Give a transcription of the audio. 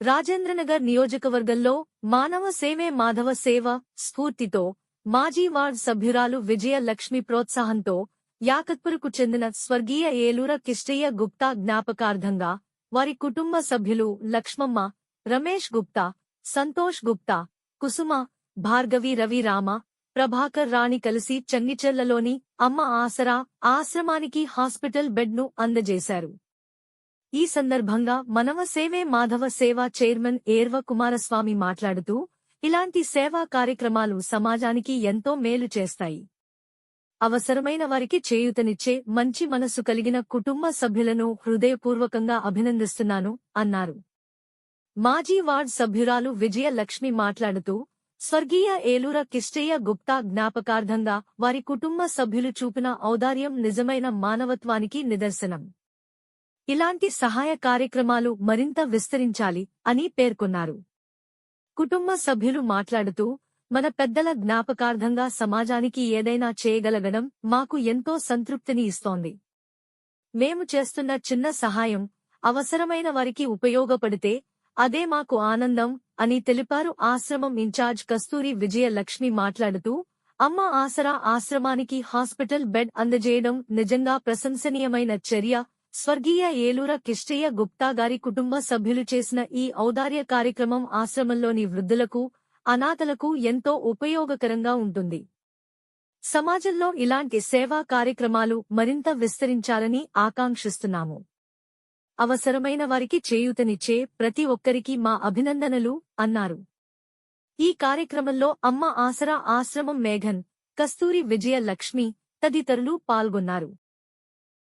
రాజేంద్రనగర్ నియోజకవర్గంలో మానవ సేవే మాధవ సేవ స్ఫూర్తితో మాజీ వార్డ్ సభ్యురాలు విజయ లక్ష్మి ప్రోత్సాహంతో యాకత్పురకు చెందిన స్వర్గీయ ఏలూర కిష్టయ్య గుప్తా జ్ఞాపకార్థంగా వారి కుటుంబ సభ్యులు లక్ష్మమ్మ రమేష్ గుప్తా సంతోష్ గుప్తా కుసుమ భార్గవి రవి రామ ప్రభాకర్ రాణి కలిసి చంగిచెల్లలోని అమ్మ ఆసరా ఆశ్రమానికి హాస్పిటల్ బెడ్ను అందజేశారు. ఈ సందర్భంగా మనవ సేవే మాధవ సేవ చైర్మన్ ఏర్వ కుమారస్వామి మాట్లాడుతూ ఇలాంటి సేవా కార్యక్రమాలు సమాజానికి ఎంతో మేలు చేస్తాయి. అవసరమైన వారికి చేయూతనిచ్చే మంచి మనసు కలిగిన కుటుంబ సభ్యులను హృదయపూర్వకంగా అభినందిస్తున్నాను అన్నారు. మాజీ వార్డ్ సభ్యురాలు విజయలక్ష్మి మాట్లాడుతూ స్వర్గీయ ఏలూర కిష్టయ్య గుప్తా జ్ఞాపకార్థంగా వారి కుటుంబ సభ్యులు చూపిన ఔదార్యం నిజమైన మానవత్వానికి నిదర్శనం. ఇలాంటి సహాయ కార్యక్రమాలు మరింత విస్తరించాలి అని పేర్కొన్నారు. కుటుంబ సభ్యులు మాట్లాడుతూ మన పెద్దల జ్ఞాపకార్థంగా సమాజానికి ఏదైనా చేయగలగడం మాకు ఎంతో సంతృప్తిని ఇస్తోంది. మేము చేస్తున్న చిన్న సహాయం అవసరమైన వారికి ఉపయోగపడితే అదే మాకు ఆనందం అని తెలిపారు ఆశ్రమం ఇన్ఛార్జ్ కస్తూరి విజయలక్ష్మి మాట్లాడుతూ అమ్మ ఆసరా ఆశ్రమానికి హాస్పిటల్ బెడ్ అందజేయడం నిజంగా ప్రశంసనీయమైన చర్య. స్వర్గీయ ఏలూర కిష్టయ్య గుప్తా గారి కుటుంబ సభ్యులు చేసిన ఈ ఔదార్య కార్యక్రమం ఆశ్రమంలోని వృద్ధులకు అనాథలకు ఎంతో ఉపయోగకరంగా ఉంటుంది. సమాజంలో ఇలాంటి సేవా కార్యక్రమాలు మరింత విస్తరించాలని ఆకాంక్షిస్తున్నాము. అవసరమైన వారికి చేయూతనిచ్చే ప్రతి ఒక్కరికి మా అభినందనలు అన్నారు. ఈ కార్యక్రమంలో అమ్మ ఆసరా ఆశ్రమం మేఘన్ కస్తూరి విజయ లక్ష్మి తదితరులు పాల్గొన్నారు.